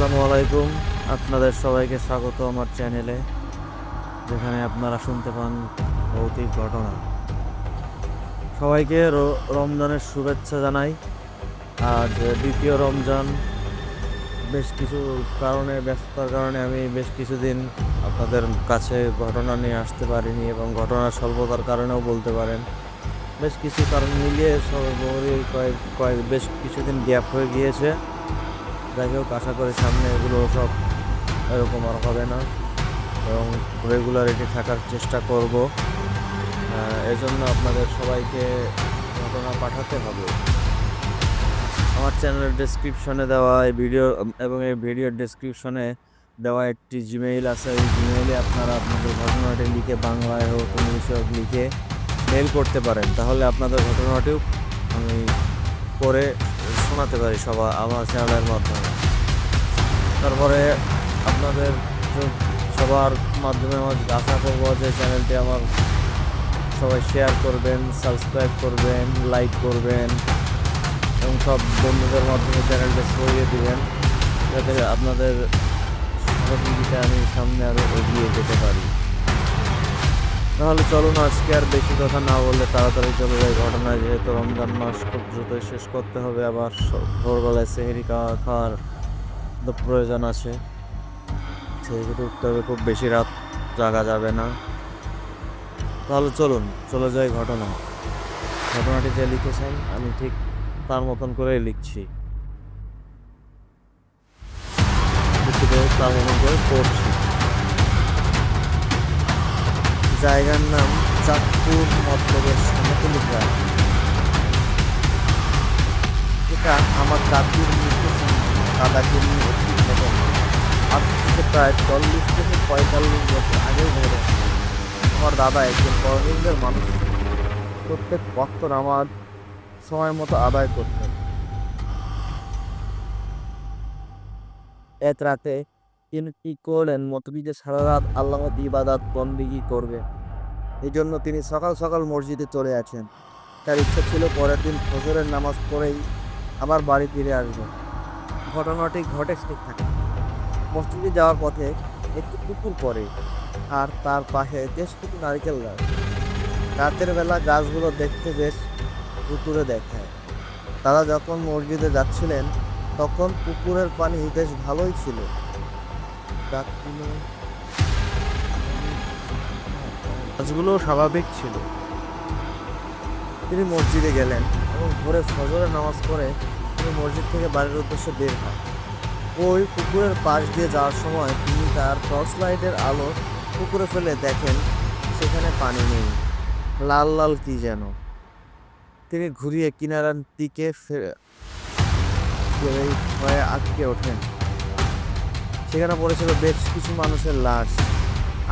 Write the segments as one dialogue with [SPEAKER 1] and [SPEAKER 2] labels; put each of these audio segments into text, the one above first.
[SPEAKER 1] আসসালামু আলাইকুম। আপনাদের সবাইকে স্বাগত আমার চ্যানেলে, যেখানে আপনারা শুনতে পান ভৌতিক ঘটনা। সবাইকে রমজানের শুভেচ্ছা জানাই। আজ দ্বিতীয় রমজান। বেশ কিছু কারণে, ব্যস্ততার কারণে আমি বেশ কিছুদিন আপনাদের কাছে ঘটনা নিয়ে আসতে পারিনি এবং ঘটনার স্বল্পতার কারণেও বলতে পারেন। বেশ কিছু কারণ মিলিয়ে সর্বোপরি কয়েক কয়েক, বেশ কিছুদিন গ্যাপ হয়ে গিয়েছে। যাই হোক, আশা করি সামনে এগুলো সব এরকম আর হবে না। এবং রেগুলারিটি থাকার চেষ্টা করব। এজন্য আপনাদের সবাইকে ঘটনা পাঠাতে হবে। আমার চ্যানেলের ডেসক্রিপশনে দেওয়া, এই ভিডিও এবং এই ভিডিওর ডেসক্রিপশনে দেওয়া একটি জিমেইল আছে। এই জিমেইলে আপনারা আপনাদের ঘটনাটি লিখে বাংলায় হোক, ইংলিশে হোক, লিখে মেল করতে পারেন। তাহলে আপনাদের ঘটনাটিও আমি করে শোনাতে পারি সবার আমার চ্যানেলের মাধ্যমে। তারপরে আপনাদের সবার মাধ্যমে আমার আশা করব যে চ্যানেলটি আমার সবাই শেয়ার করবেন সাবস্ক্রাইব করবেন লাইক করবেন, এবং সব বন্ধুদের মাধ্যমে চ্যানেলটা ছড়িয়ে দিবেন, যাতে আপনাদের সহযোগিতা আমি সামনে আরও এগিয়ে যেতে পারি। তাহলে চলুন আজকে আর বেশি কথা না বললে তাড়াতাড়ি চলে যায় ঘটনায়, যেহেতু রমজান মাস খুব দ্রুতই শেষ করতে হবে। আবার ভোরবেলায় সেহেরি খাওয়া খাওয়ার প্রয়োজন আছে। সেহেরি উঠতে হবে, খুব বেশি রাত জাগা যাবে না। তাহলে চলুন, চলে যাই ঘটনা। ঘটনাটি যে লিখেছেন, আমি ঠিক তার মতন করেই লিখছি। তার মতন করে পড়ছি। জায়গার নাম চাঁদপুর মতলবের সমতুল গ্রাম এটা আমার দাদির মৃত্যু দাদাকে নিয়ে একটি ঘটনা। আজ থেকে প্রায় চল্লিশ থেকে পঁয়তাল্লিশ বছর আগের ঘটনা আমার দাদা একজন পরহিন্দের মানুষ। প্রত্যেক বক্ত নামাজ সময় মতো আদায় করতেন। এক রাতে তিনি ঠিক করলেন? মতবিদে সারা রাত আল্লাহ ইবাদাত বন্দিগি করবে? এই জন্য তিনি সকাল সকাল মসজিদে চলে আছেন তার ইচ্ছা ছিল পরের দিন ফজরের নামাজ পড়েই আবার বাড়ি ফিরে আসবে। ঘটনাটি ঘটে ঠিক থাকে মসজিদে যাওয়ার পথে একটি কুকুর পড়ে আর তার পাশে বেশ কিছু নারকেল গাছ। রাতের বেলা গাছগুলো দেখতে বেশ পুকুরে দেখায়। তারা যখন মসজিদে যাচ্ছিলেন, তখন পুকুরের পানি বেশ ভালোই ছিল। গাছগুলো। গাছগুলো স্বাভাবিক ছিল। তিনি মসজিদে গেলেন এবং ভোরে ফজরে নামাজ পড়ে তিনি মসজিদ থেকে বাড়ির উদ্দেশ্যে বের হন। ওই পুকুরের পাশ দিয়ে যাওয়ার সময় তিনি তার টর্চ লাইটের আলো পুকুরে ফেলে দেখেন সেখানে পানি নেই। লাল লাল কি যেন। তিনি ঘুরিয়ে কিনারার দিকে ফেরে ভয়ে আটকে ওঠেন। সেখানে পড়েছিল বেশ কিছু মানুষের লাশ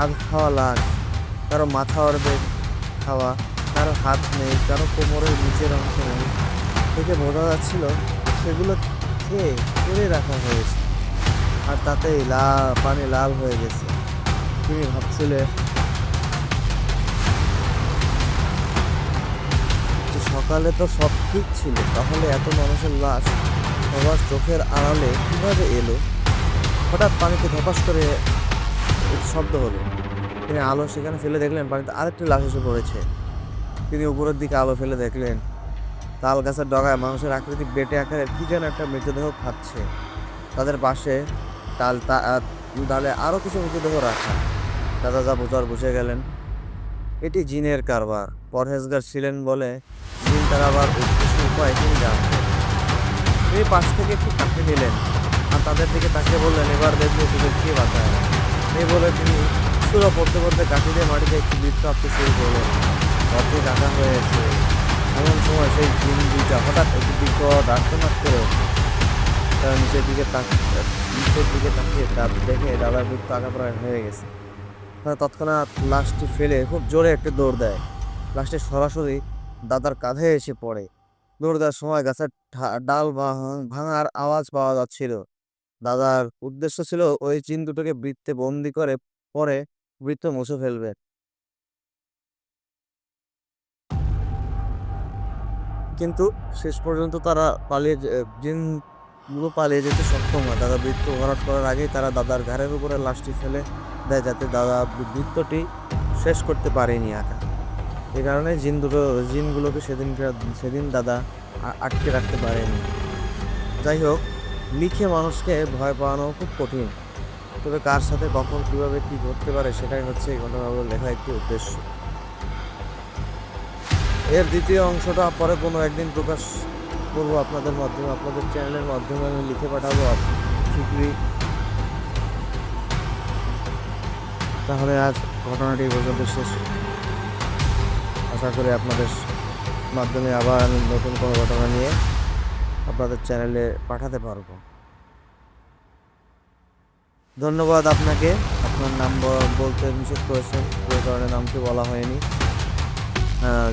[SPEAKER 1] আধ খাওয়া লাশ, কারও মাথা অর্ধে খাওয়া, কারও হাত নেই, কারও কোমরের নিচের অংশ নেই। থেকে বোঝা যাচ্ছিল সেগুলো খেয়ে ফেলে রাখা হয়েছে, আর তাতেই লাল পানি লাল হয়ে গেছে। তিনি ভাবছিলেন সকালে তো সব ঠিক ছিল, তাহলে এত মানুষের লাশ সবার চোখের আড়ালে কীভাবে এলো? হঠাৎ পানিতে ধপাস করে শব্দ হলো। তিনি আলো সেখানে ফেলে দেখলেন পানিতে আরেকটি লাশ এসে পড়েছে। তিনি উপরের দিকে আলো ফেলে দেখলেন তাল গাছের ডগায় মানুষের আকৃতি বেটে আকারে কি যেন একটা মৃতদেহ খাচ্ছে। তাদের পাশে তাল তা- আহ, ডালে আরও কিছু মৃতদেহ রাখা। দাদা যা বোঝার বুঝে গেলেন এটি জিনের কারবার। পরহেজগার ছিলেন বলে জিন তার আবার উপায় তিনি জানতেন। তিনি পাশ থেকে একটু কাছে নিলেন। আর তাদের দিকে তাকিয়ে বললেন, এবার দেখব তোদের কে বাঁচায় এই বলে তিনি সুরা পড়তে পড়তে কাঠি দিয়ে মাটিতে একটি বৃত্ত আঁকতে শুরু করলেন। অর্ধেক আঁকা হয়েছে এমন সময় সেই জিন দুইটা হঠাৎ একটি বিকট আর্তনাদ করে। তারা নিচের দিকে তাক, নিচের দিকে তাকিয়ে তার দেখে দাদার বৃত্ত আঁকা প্রায় হয়ে গেছে। তারা তৎক্ষণাৎ লাশটি ফেলে খুব জোরে একটি দৌড় দেয়। লাশটি সরাসরি দাদার কাঁধে এসে পড়ে। দৌড় দেওয়ার সময় গাছের ডাল ভাঙার আওয়াজ পাওয়া যাচ্ছিল। দাদার উদ্দেশ্য ছিল ওই চিন দুটোকে বৃত্তে বন্দি করে পরে বৃত্ত মুছে ফেলবে। কিন্তু শেষ পর্যন্ত তারা পালিয়ে যে- জিন পুরো পালিয়ে যেতে সক্ষম হয়। দাদা বৃত্ত ভরাট করার আগেই তারা দাদার ঘাড়ের উপরে লাশটি ফেলে দেয় যাতে দাদা বৃত্তটি শেষ করতে পারেনি একা। এই কারণে জিন দুটো, জিনগুলোকে সেদিন সেদিন দাদা আটকে রাখতে পারেনি। যাই হোক লিখে মানুষকে ভয় পাওয়ানো খুব কঠিন। তবে কার সাথে কখন কীভাবে কী ঘটতে পারে সেটাই হচ্ছে এই ঘটনাগুলো লেখা একটি উদ্দেশ্য। এর দ্বিতীয় অংশটা পরে কোনো একদিন প্রকাশ করব আপনাদের মাধ্যমে। আপনাদের চ্যানেলের মাধ্যমে আমি লিখে পাঠাবো শীঘ্রই তাহলে আজ ঘটনাটি পর্যন্ত শেষ। আশা করি আপনাদের মাধ্যমে আবার আমি নতুন কোনো ঘটনা নিয়ে আপনাদের চ্যানেলে পাঠাতে পারব। ধন্যবাদ আপনাকে। আপনার নাম বলতে নিষেধ করেছেন। যে কারণে নামটি বলা হয়নি।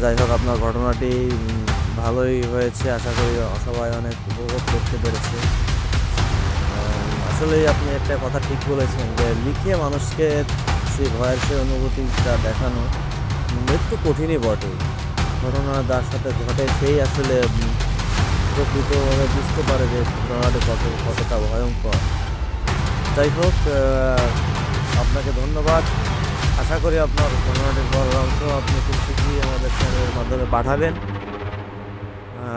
[SPEAKER 1] যাই হোক, আপনার ঘটনাটি ভালোই হয়েছে। আশা করি সবাই অনেক উপভোগ করতে পেরেছে। আসলেই আপনি একটা কথা ঠিক বলেছেন যে, লিখে মানুষকে সেই ভয়ের সেই অনুভূতিটা দেখানো একটু কঠিনই বটে। ঘটনা যার সাথে ঘটে সেই আসলে প্রকৃতভাবে বুঝতে পারে যে ঘটনাটি কত, কতটা ভয়ঙ্কর। যাই হোক আপনাকে ধন্যবাদ। আশা করি আপনার ঘটনাটির বড় অংশ আপনি খুব শীঘ্রই আমাদের চ্যানেলের মাধ্যমে পাঠাবেন।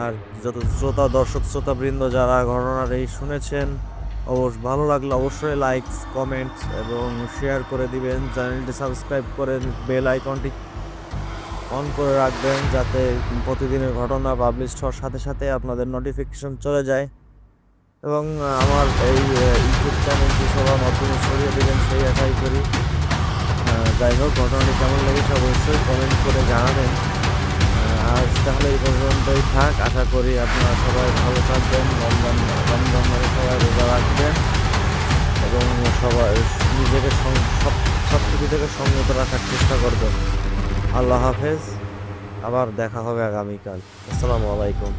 [SPEAKER 1] আর যত শ্রোতা, দর্শক, শ্রোতাবৃন্দ যারা ঘটনার এই শুনেছেন অবশ্য ভালো লাগলে অবশ্যই লাইকস কমেন্টস এবং শেয়ার করে দিবেন। চ্যানেলটি সাবস্ক্রাইব করে বেল আইকনটি অন করে রাখবেন যাতে প্রতিদিনের ঘটনা পাবলিশ হওয়ার সাথে সাথে আপনাদের নোটিফিকেশন চলে যায়। এবং আমার এই ইউটিউব চ্যানেলটি সবার মাধ্যমে ছড়িয়ে দেবেন সেই আশাই করি। যাই হোক, ঘটনাটি কেমন লেগেছে অবশ্যই কমেন্ট করে জানাবেন। আজ তাহলে এই পর্যন্তই থাক। আশা করি আপনারা সবাই ভালো থাকবেন রমজান রমজান মানে সবাই রোজা রাখবেন। এবং সবাই নিজেকে সব সব কিছু থেকে সংযত রাখার চেষ্টা করবেন। আল্লাহ হাফেজ আবার দেখা হবে আগামীকাল। আসসালামু আলাইকুম।